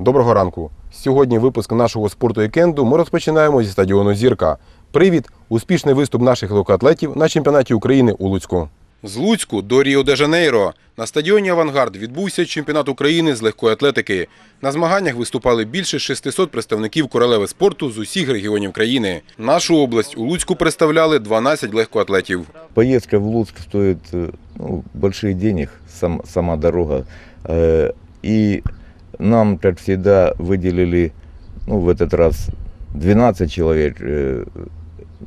Доброго ранку. Сьогодні випуск нашого спорту вікенду ми розпочинаємо зі стадіону Зірка. Привід! Успішний виступ наших легкоатлетів на чемпіонаті України у Луцьку. З Луцьку до Ріо-де-Жанейро на стадіоні Авангард відбувся чемпіонат України з легкої атлетики. На змаганнях виступали більше 600 представників королеви спорту з усіх регіонів країни. Нашу область у Луцьку представляли 12 легкоатлетів. Поездка в Луцк стоит э, ну, денег, сам, сама дорога. Э, И нам, как всегда, выделили ну, в этот раз 12 человек. э,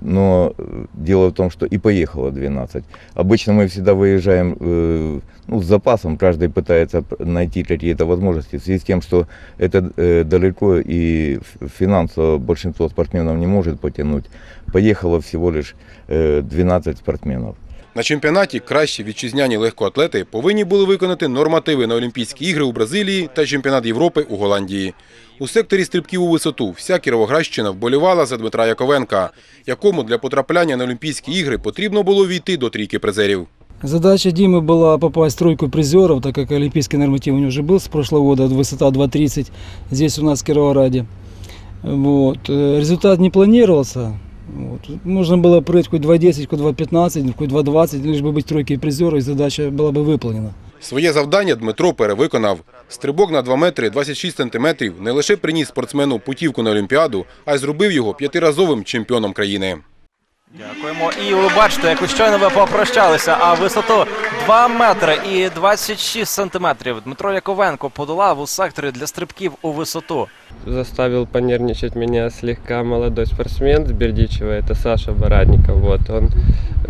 Но дело в том, что и поехало 12. Обычно мы всегда выезжаем э, ну, с запасом, каждый пытается найти какие-то возможности. В связи с тем, что это э, далеко и финансово большинство спортсменов не может потянуть, поехало всего лишь э, 12 спортсменов. На чемпіонаті кращі вітчизняні легкоатлети повинні були виконати нормативи на Олімпійські ігри у Бразилії та чемпіонат Європи у Голландії. У секторі стрибків у висоту вся Кіровоградщина вболівала за Дмитра Яковенка, якому для потрапляння на Олімпійські ігри потрібно було війти до трійки призерів. Задача Димы была попасть в тройку призеров, так как олимпийский норматив у него уже был с прошлого года, высота 2.30 здесь у нас в Кировограде. Вот. э, Результат не планировался. Вот. Можно было прыгать хоть 2.10, хоть 2.15, хоть 2.20, лишь бы быть в тройке призеров, и задача была бы выполнена. Своє завдання Дмитро перевиконав. Стрибок на 2 метри 26 сантиметрів не лише приніс спортсмену путівку на Олімпіаду, а й зробив його п'ятиразовим чемпіоном країни. Дякуємо. І ви бачите, як ви щойно ви попрощалися, а висоту 2 метри і 26 сантиметрів Дмитро Яковенко подолав у секторі для стрибків у висоту. заставил понервничать меня слегка молодой спортсмен с Бердичева, это Саша Барадников. Вот, он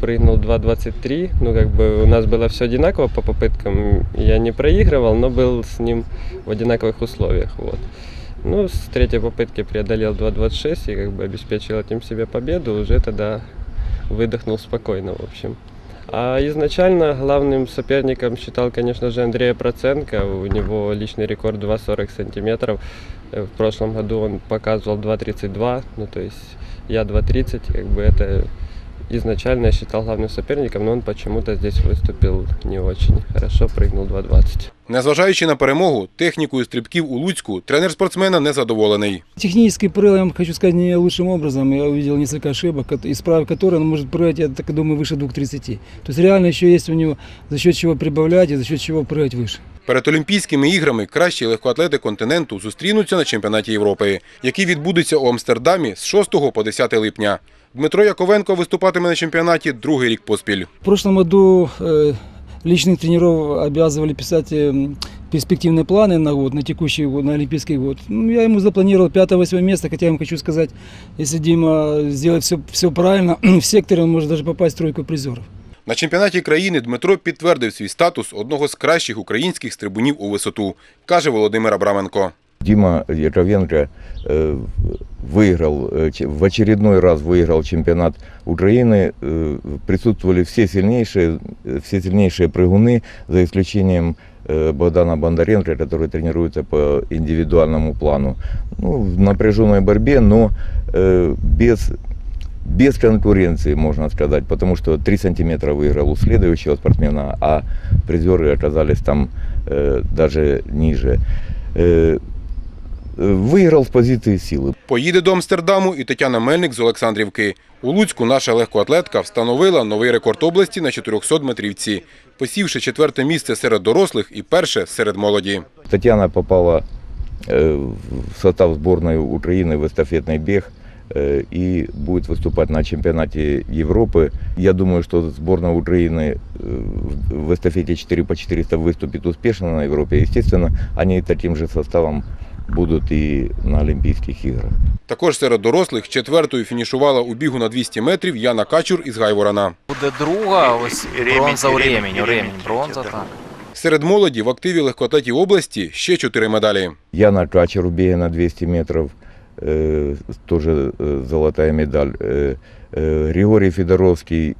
прыгнул 2.23, ну как бы у нас было все одинаково по попыткам, я не проигрывал, но был с ним в одинаковых условиях. Вот. Ну, с третьей попытки преодолел 2.26 и как бы обеспечил этим себе победу, уже тогда выдохнул спокойно, в общем. А изначально главным соперником считал, конечно же, Андрея Проценко. У него личный рекорд 2,40 сантиметров. Э, В прошлом году он показывал 2.32, ну то есть я 2.30, как бы это изначально я считал главным соперником, но он почему-то здесь выступил не очень хорошо, прыгнул 2.20. Незважаючи на перемогу, технікою стрибків у Луцьку тренер спортсмена незадоволений. Технически прыгал, я вам хочу сказать, не лучшим образом. Я увидел несколько ошибок, кот- исправив которые он может прыгать, я так думаю, выше 2.30. То есть реально еще есть у него за счет чего прибавлять и за счет чего прыгать выше. Перед Олімпійськими іграми кращі легкоатлети континенту зустрінуться на чемпіонаті Європи, який відбудеться у Амстердамі з 6 по 10 липня. Дмитро Яковенко виступатиме на чемпіонаті другий рік поспіль. В прошлом году э, личных тренеров обязывали писать э, перспективные планы на год, на текущий год, на Олимпийский год. Ну, я ему запланировал 5-8 место, хотя я вам хочу сказать, если Дима сделает все, все правильно, в секторе он может даже попасть в тройку призеров. На чемпіонаті країни Дмитро підтвердив свій статус одного з кращих українських стрибунів у висоту, каже Володимир Абраменко. Дима Яковенко э, выиграл, э, че- в очередной раз выиграл чемпионат Украины. Э, Присутствовали все сильнейшие, э, все сильнейшие прыгуны, за исключением э, Богдана Бондаренко, который тренируется по индивидуальному плану. Ну, в напряженной борьбе, но э, без без конкуренции, можно сказать, потому что 3 сантиметра выиграл у следующего спортсмена, а призеры оказались там э, даже ниже. Э, э, выиграл с позиции силы. Поїде до Амстердаму і Тетяна Мельник з Олександрівки. У Луцьку наша легкоатлетка встановила новий рекорд області на 400 метрівці, посівши четверте місце серед дорослих і перше серед молоді. Татьяна попала э, в состав сборной Украины в эстафетный бег э, и будет выступать на чемпионате Европы. Я думаю, что сборная Украины э, в эстафете 4 по 400 выступит успешно на Европе. Естественно, они таким же составом будут и на Олимпийских играх. Також серед дорослих четвертою фінішувала у бігу на 200 метрів Яна Качур із Гайворона. Буде друга, ось ремінь, бронза у ремінь, ремінь, у ремінь, ремінь, бронза, да. так. Серед молоді в активі легкоатлетів області ще чотири медалі. Яна Качер в беге на 200 метров, э, тоже э, золотая медаль. Э, э, Григорий Федоровский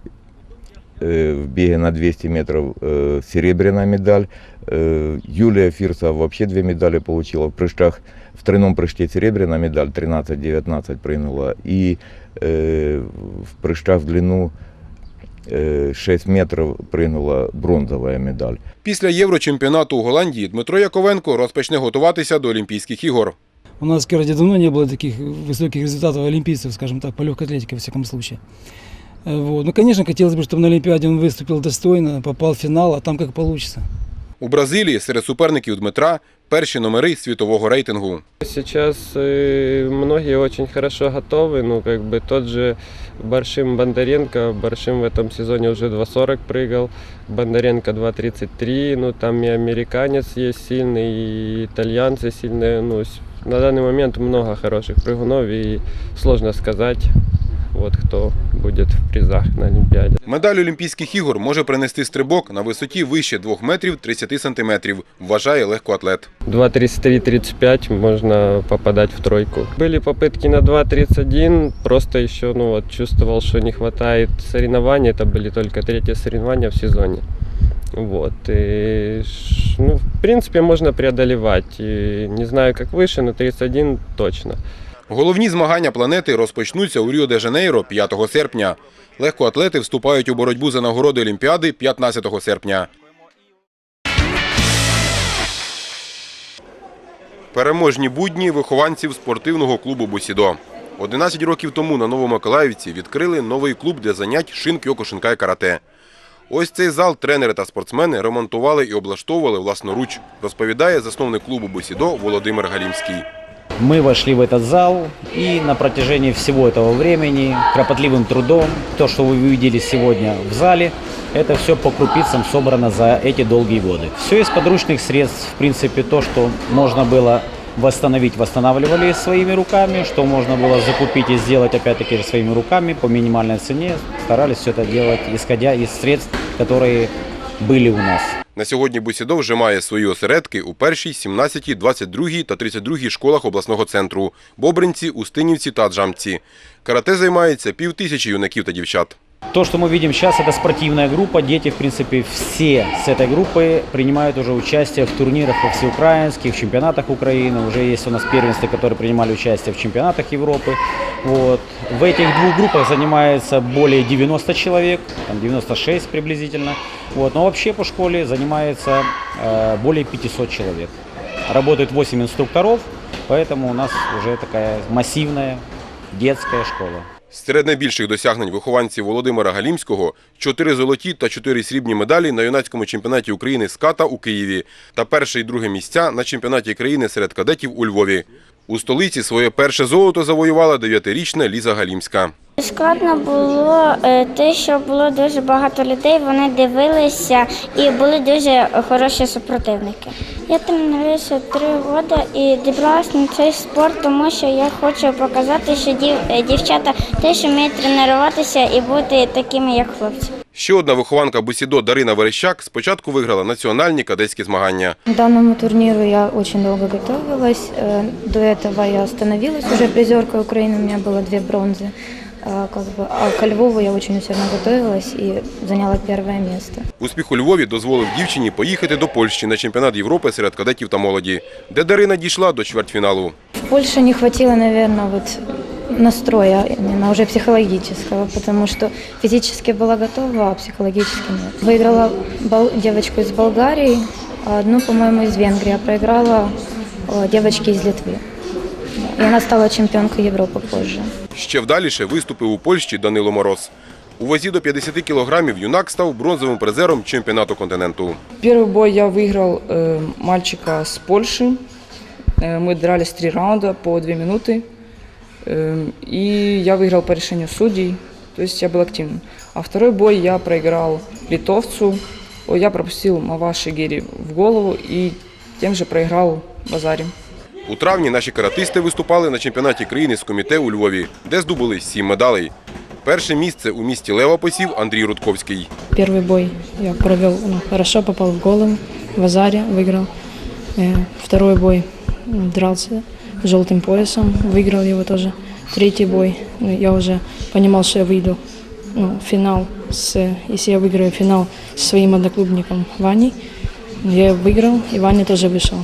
э, в беге на 200 метров э, серебряная медаль. Э, Юлия Фирса вообще две медали получила в прыжках. В тройном прыжке серебряная медаль 13-19 прыгнула. И э, в прыжках в длину э, 6 метров прыгнула бронзовая медаль. Після Єврочемпіонату у Голландії Дмитро Яковенко розпочне готуватися до Олімпійських ігор. У нас в городе давно не было таких высоких результатов олимпийцев, скажем так, по легкой атлетике, во всяком случае. Э, Вот. Ну, конечно, хотелось бы, чтобы на Олимпиаде он выступил достойно, попал в финал, а там как получится. У Бразилії серед суперників Дмитра перші номери світового рейтингу. Сейчас э, многие очень хорошо готовы, ну как бы тот же Баршим Бондаренко, Баршим в этом сезоне уже 2.40 прыгал, Бондаренко 2.33, ну там и американец есть сильный, и итальянцы сильные, ну с- на данный момент много хороших прыгунов и сложно сказать, вот кто будет в призах на Олимпиаде. Медаль Олімпійських ігор може принести стрибок на висоті вище 2 метрів 30 сантиметрів, вважає легкоатлет. 2.33-35 можно попадать в тройку. Были попытки на 2.31, просто еще ну, вот, чувствовал, что не хватает соревнований. Это были только третьи соревнования в сезоне. Вот. И, ш- ну, в принципе, можно преодолевать. И не знаю, как выше, но 31 точно. Головні змагання планети розпочнуться у Ріо-де-Жанейро 5 серпня. Легкоатлети вступають у боротьбу за нагороди Олімпіади 15 серпня. Переможні будні вихованців спортивного клубу Бусідо. 11 років тому на Новомиколаївці відкрили новий клуб для занять шин кьокушинкай карате. Ось цей зал тренери та спортсмени ремонтували і облаштовували власноруч, розповідає засновник клубу Бусідо Володимир Галімський. Мы вошли в этот зал и на протяжении всего этого времени кропотливым трудом, то, что вы видели сегодня в зале, это все по крупицам собрано за эти долгие годы. Все из подручных средств, в принципе, то, что можно было восстановить, восстанавливали своими руками, что можно было закупить и сделать опять-таки своими руками по минимальной цене, старались все это делать, исходя из средств, которые были у нас. На сьогодні Бусідо вже має свої осередки у першій, 17, 22 та 32 школах обласного центру – Бобринці, Устинівці та Джамці. Карате займається півтисячі юнаків та дівчат. То, что мы видим сейчас, это спортивная группа. Дети, в принципе, все с этой группы принимают уже участие в турнирах во всеукраинских, чемпионатах Украины. Уже есть у нас первенства, которые принимали участие в чемпионатах Европы. Вот. В этих двух группах занимается более 90 человек, там 96 приблизительно. Вот. Но вообще по школе занимается э, более 500 человек. Работает 8 инструкторов, поэтому у нас уже такая массивная детская школа. Серед найбільших досягнень вихованців Володимира Галімського – чотири золоті та чотири срібні медалі на юнацькому чемпіонаті України з ката у Києві та перше і друге місця на чемпіонаті країни серед кадетів у Львові. У столиці своє перше золото завоювала дев'ятирічна Ліза Галімська. Складно було е, те, що було дуже багато людей, вони дивилися і були дуже хороші супротивники. Я тренуюся три роки і дібралася на цей спорт, тому що я хочу показати, що дів- е, дівчата теж вміють тренуватися і бути такими, як хлопці. Ще одна вихованка Бусідо Дарина Верещак спочатку виграла національні кадетські змагання. К данному турниру я очень долго готовилась. Э, До этого я становилась уже призеркой Украины, у меня было две бронзы. А, Как бы, а ко Львову я очень усердно готовилась и заняла первое место. Успіх у Львові дозволив дівчині поїхати до Польщі на чемпіонат Європи серед кадетів та молоді, де Дарина дійшла до чвертьфіналу. В Польше не хватило, наверное, вот настроя именно уже психологического, потому что физически была готова, а психологически нет. Выиграла бол- девочку из Болгарии, а одну, по-моему, из Венгрии, а проиграла э, девочке из Литвы. И она стала чемпионкой Европы позже. Ще вдаліше виступив у Польщі Данило Мороз. У вазі до 50 кілограмів юнак став бронзовим призером чемпіонату континенту. Первый бой я выиграл э, мальчика с Польши. Э, мы дрались три раунда по две минуты. Э, и я выиграл по решению судей. То есть я был активным. А второй бой я проиграл литовцу. Ой, Я пропустил Маваши Гири в голову и тем же проиграл Базаре. У травні наші каратисти виступали на чемпіонаті країни з коміте у Львові, де здобули сім медалей. Перше місце у місті Лева посів Андрій Рудковський. Первый бой я провел ну, хорошо, попал в голову, в Азаре выиграл. Э, Второй бой м, дрался желтым поясом, выиграл его тоже. Третий бой ну, я уже понимал, что я выйду ну, в финал, с, если я выиграю финал со своим одноклубником Ваней. Я выиграл, и Ваня тоже вышел.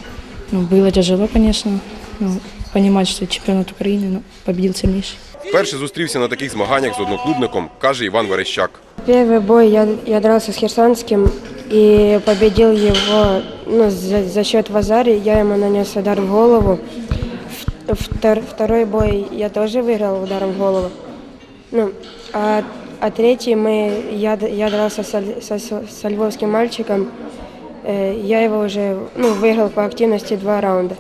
Ну, было тяжело, конечно, ну, понимать, что чемпионат Украины, но победил сильнейший. Вперше зустрівся на таких змаганнях з одноклубником, каже Іван Верещак. Первый бой я, я дрался с Херсонским и победил его ну, за, за счет Вазари. Я ему нанес удар в голову. В- втор- второй бой я тоже выиграл ударом в голову. Ну, а, а третий мы, я, д- я дрался со, со, со львовским мальчиком. Э, Я его уже ну, выиграл по активности два раунда.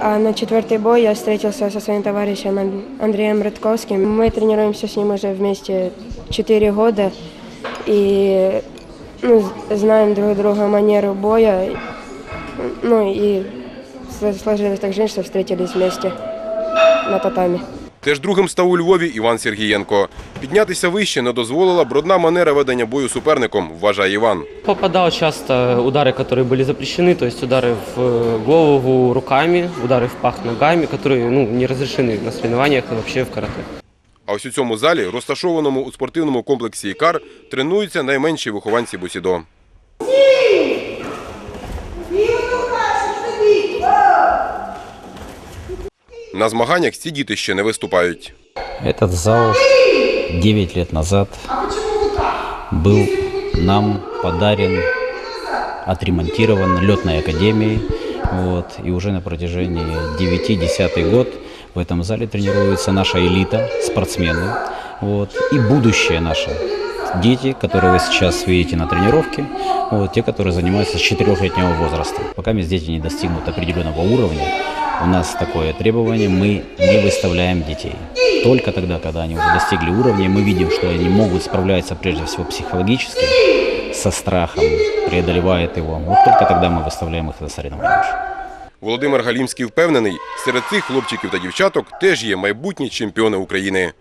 А на четвертый бой я встретился со своим товарищем Ан- Андреем Рыдковским. Мы тренируемся с ним уже вместе 4 года и ну, з- знаем друг друга манеру боя. Ну и сл- сложилось так жизнь, что встретились вместе на татами. Теж другим став у Львові Іван Сергієнко. Піднятися вище не дозволила брудна манера ведення бою суперником, вважає Іван. Попадал часто удары, которые были запрещены, то есть удары в э, голову руками, удары в пах ногами, которые ну, не разрешены на соревнованиях и вообще в карате. А ось у цьому залі, розташованому у спортивному комплексі «Ікар», тренуються найменші вихованці Бусідо. На змаганнях ці діти ще не виступають. Этот зал 9 лет назад был нам подарен, отремонтирован летной академией. Вот, и уже на протяжении 9-10 год в этом зале тренируется наша элита, спортсмены. Вот, и будущее наше. Дети, которые вы сейчас видите на тренировке, вот, те, которые занимаются с 4-летнего возраста. Пока мы дети не достигнут определенного уровня, у нас такое требование, мы не выставляем детей. Только тогда, когда они уже достигли уровня, мы видим, что они могут справляться прежде всего психологически, со страхом, преодолевают его. Вот только тогда мы выставляем их на соревнования. Володимир Галімський впевнений, серед цих хлопчиків та дівчаток теж є майбутні чемпіони України.